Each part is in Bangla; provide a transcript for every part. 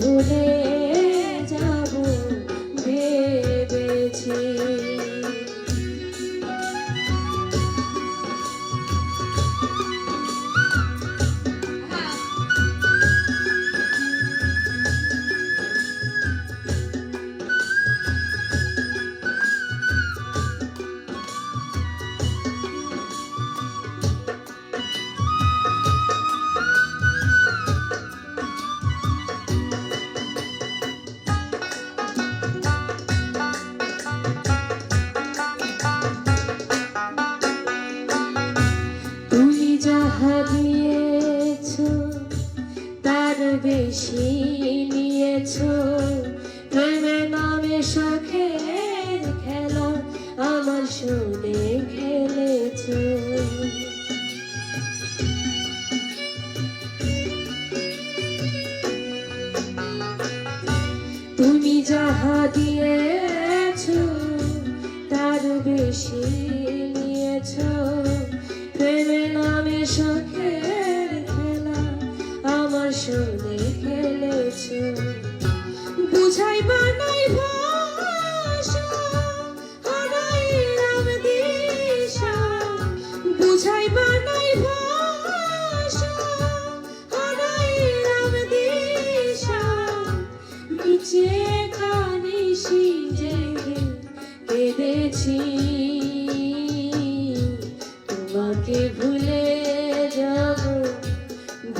তোমাকে ভুলে বেশি নিয়েছ। প্রেমের নামে শখের খেলা আমার শুনে খেলেছ। তুমি যাহা দিয়েছ তার বেশি নিয়েছ। প্রেমে নামে খেলা সঙ্গে খেলেছ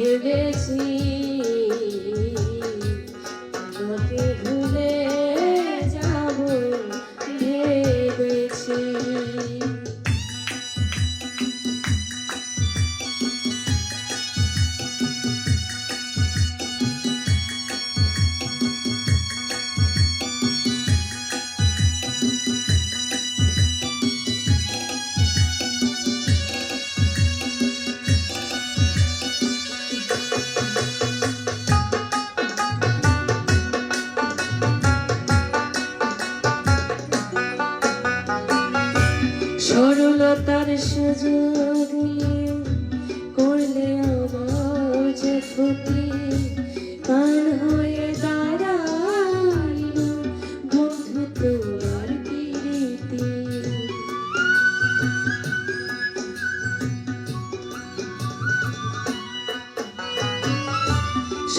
ভেবেছি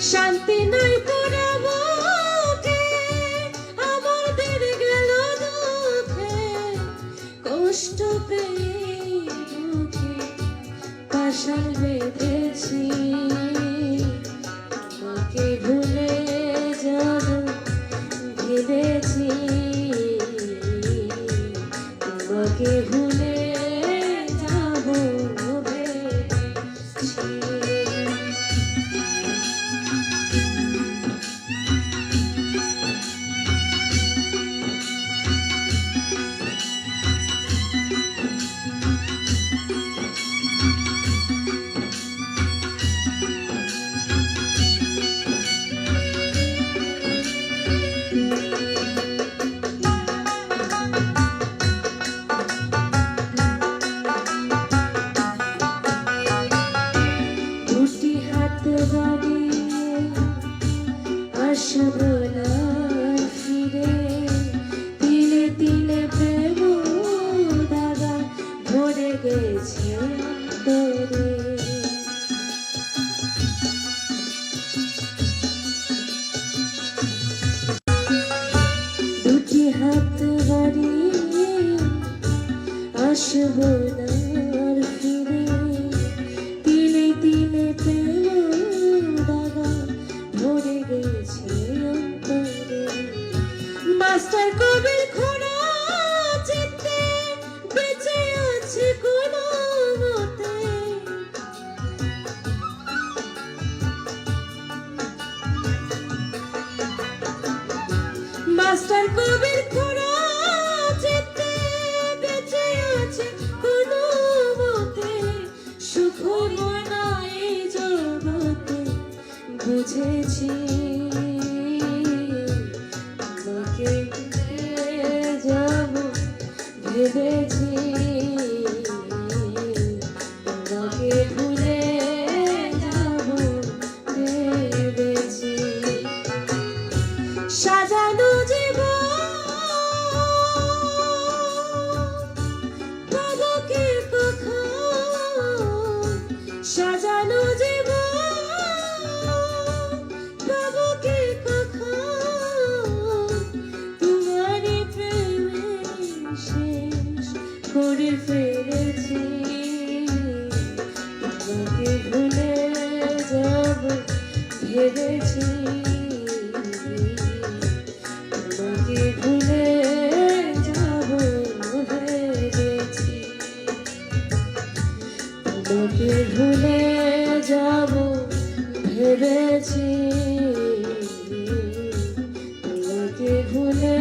শান্তি নাই পুরাবকে আমার দের গেল দুঃখে। কষ্ট পেয়ে পাশাল বেঁধেছি। তোমাকে ভুলে যাব, ভেবেছি। তোমাকে ভুলে যাব ভেবেছি মাস্টার কবির খোড়া আছে কোনো মতে। সুখ মনাই জগতে বুঝেছি তোকে যাব ভেবেছি তোকে ভুলে যাব, ভেবেছি। তোকে ভুলে যাব, ভেবেছি। তোকে ভুলে যাব, ভেবেছি। তোকে ভুলে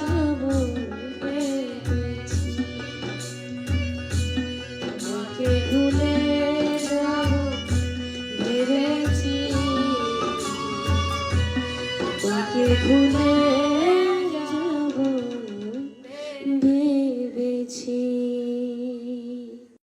যাব